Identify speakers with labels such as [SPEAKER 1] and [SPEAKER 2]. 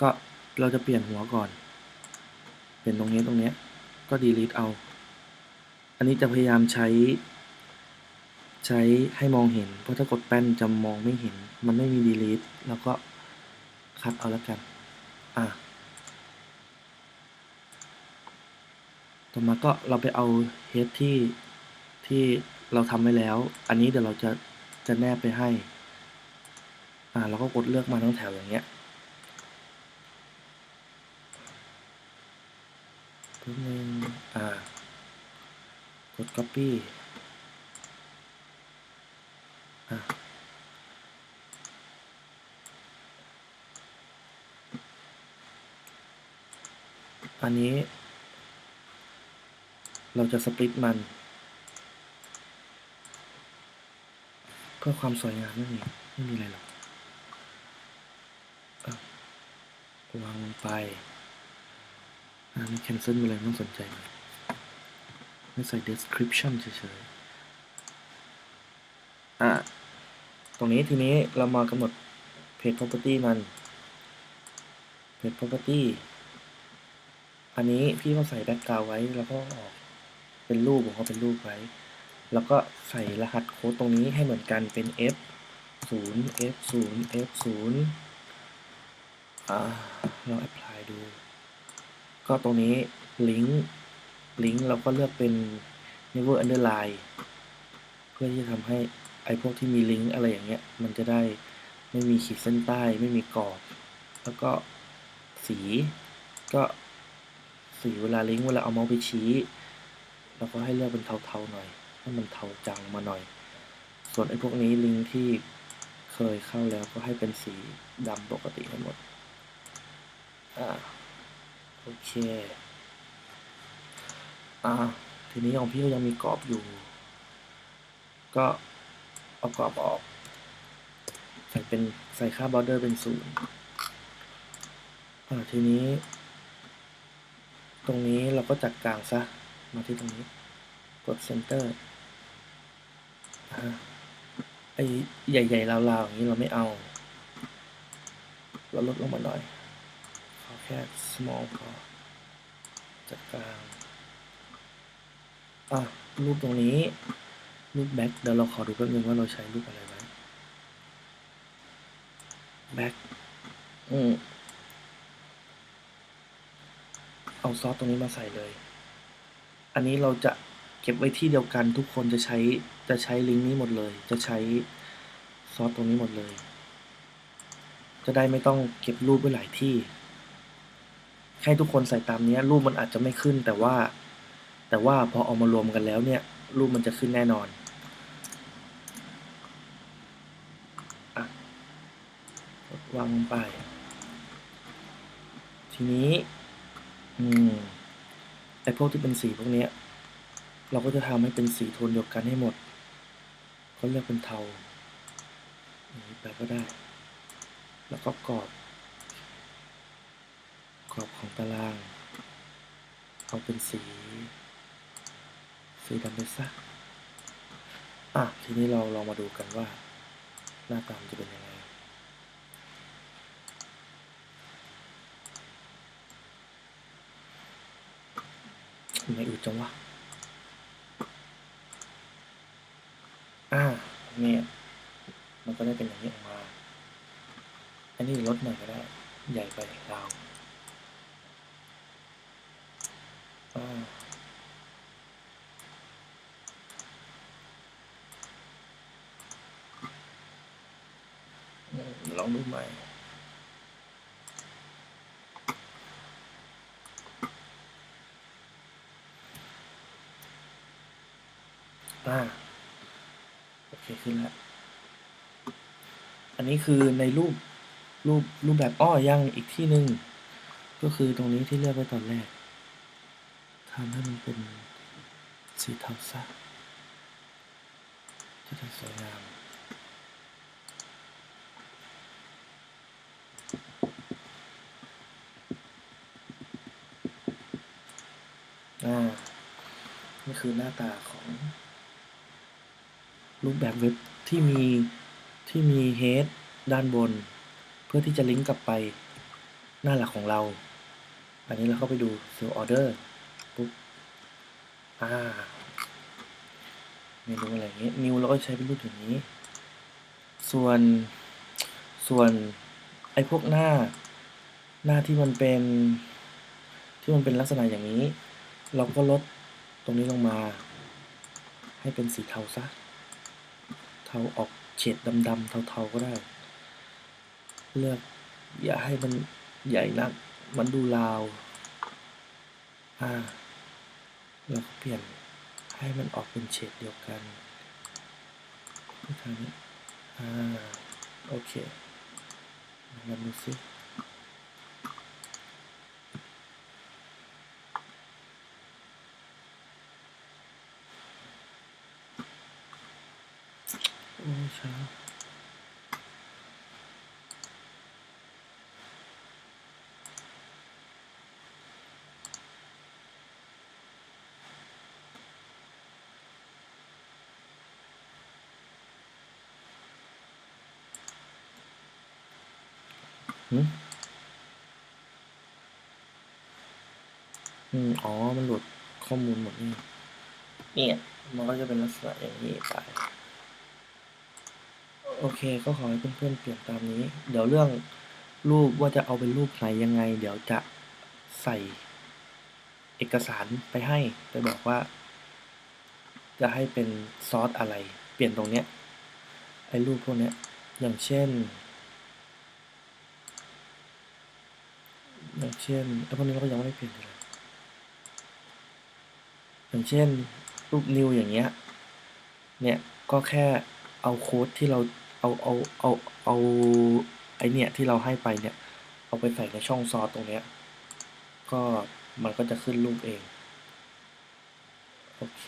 [SPEAKER 1] ก็เราจะเปลี่ยนหัวก่อน เป็นตรงนี้ตรงนี้ก็ delete เอา อันนี้จะพยายามใช้ ใช้ให้มองเห็น เพราะถ้ากดแป้นจะมองไม่เห็น มันไม่มี delete แล้วก็คัดเอาแล้วกัน อะ ต่อมาก็เราไปเอา head ที่ที่เราทำไว้แล้ว อันนี้เดี๋ยวเราจะจะแนบไปให้ อ่าเราก็กดเลือกมาทั้งแถวอย่างเงี้ย ปุ๊บนึง อ่า กด copy อะอันนี้ เราจะสปลิตมัน เพื่อความสวยงามนั่นเองไม่มีอะไรหรอกอะวางลงไป อันนี้ cancel ไปเลยไม่ต้องสนใจมันไม่ใส่ description เฉยๆ อะ ตรงนี้ทีนี้เรามากำหนด page property มัน page property อันนี้พี่ก็ใส่ background ไว้แล้วก็ออกเป็นรูปของเขาเป็นรูปไว้ แล้วก็ใส่รหัสโค้ดตรงนี้ให้เหมือนกันเป็น f 0 f 0 f 0อ่าเรา apply ดู ก็ตรงนี้ link link เราก็เลือกเป็น never underline เพื่อที่จะทำให้ไอ้พวกที่มีลิงก์อะไรอย่างเงี้ย มันจะได้ไม่มีขีดเส้นใต้ไม่มีกรอบ แล้วก็สีก็สีเวลาลิงก์เวลาเอาเมาส์ไปชี้เราก็ให้เลือกเป็นเทาๆหน่อย ให้มันเทาจางมาหน่อย ส่วนไอ้พวกนี้ลิงก์ที่เคยเข้าแล้วก็ให้เป็นสีดำปกติให้งหมดอ่า โอเคอ่าทีนี้ของพี่ก็ยังมีกรอบอยู่ ก็เอากรอบออก ใส่เป็นใส่ค่า border เป็นศูนย์อ่าทีนี้ ตรงนี้เราก็จัดกลางซะ มาที่ตรงนี้ กด center อ่าไอ้ใหญ่ๆลาวๆอย่างนี้เราไม่เอา เราลดลงมาหน่อย ขอแค่ small พอจัดกลางอะรูปตรงนี้รูปแบ็คเดี๋ยวเราขอดูแป๊บนึงว่าเราใช้รูปอะไรไว้แบ็คอืมเอาซอสตรงนี้มาใส่เลย อันนี้เราจะเก็บไว้ที่เดียวกันทุกคนจะใช้จะใช้ลิงก์นี้หมดเลย จะใช้ซอสตรงนี้หมดเลย จะได้ไม่ต้องเก็บรูปไว้หลายที่ ให้ทุกคนใส่ตามนี้รูปมันอาจจะไม่ขึ้นแต่ว่า แต่ว่าพอเอามารวมกันแล้วเนี่ยรูปมันจะขึ้นแน่นอนอะวางไป ทีนี้อืมไอพวกที่เป็นสีพวกนี้เราก็จะทำให้เป็นสีโทนเดียวกันให้หมดเขาเรียกเป็นเทาอย่างนี้ไปก็ได้ แล้วก็กรอบ กรอบของตาราง เอาเป็นสี สีดำไปซะอะ ทีนี้เราลองมาดูกันว่า หน้าตามจะเป็นยังไงไม่อืดจังวะ อ่า เนี่ย มันก็ได้เป็นอย่างนี้ออกมา อันนี้ลดหน่อยก็ได้ ใหญ่ไปราวอ่า อืม ลองดูใหม่อ่าโอเคขึ้นแล้ว อันนี้คือในรูปรูปรูปแบบอ้อยังอีกที่หนึ่งก็คือตรงนี้ที่เลือกไว้ตอนแรกทำให้มันเป็นสีเทาซะจะได้สวยงาม อ่านี่คือหน้าตาของ รูปแบบเว็บที่มีที่มีเฮดด้านบน เพื่อที่จะลิงก์กลับไปหน้าหลักของเรา อันนี้เราเข้าไปดู sell order ปุ๊บอ่าเมนูอะไรอย่างนี้ new เราก็ใช้เป็นรูปอย่างนี้ ส่วนส่วนไอ้พวกหน้าหน้าที่มันเป็นที่มันเป็นลักษณะอย่างนี้ เราก็ลดตรงนี้ลงมา ให้เป็นสีเทาซะ เทาออกเฉดดำๆเทาๆก็ได้ เลือกอย่าให้มันใหญ่นัก มันดูลาว อ่าแล้วก็เปลี่ยนให้มันออกเป็นเฉดเดียวกันทางนี้ อ่า โอเคลองดูซิ โอ้ช้าหืมอืมอ๋อ มันหลุดข้อมูลหมดนี่เนี่ย มันก็จะเป็นลักษณะอย่างนี้ไป โอเคก็ขอให้เพื่อนๆเปลี่ยนตามนี้ เดี๋ยวเรื่องรูปว่าจะเอาเป็นรูปไหนยังไง เดี๋ยวจะใส่เอกสารไปให้ไปบอกว่า จะให้เป็นซอสอะไร เปลี่ยนตรงเนี้ยไอ้รูปพวกเนี้ยอย่างเช่น อย่างเช่นไอ้พวกนี้เราก็ยังไม่ได้เปลี่ยนเลยอย่างเช่นรูปนิวอย่างเงี้ยเนี่ยก็แค่เอาโค้ดที่เรา เอาเอาเอาเอาไอเนี่ยที่เราให้ไปเนี่ย เอาไปใส่ในช่องซอสตรงเนี้ยก็มันก็จะขึ้นรูปเอง โอเค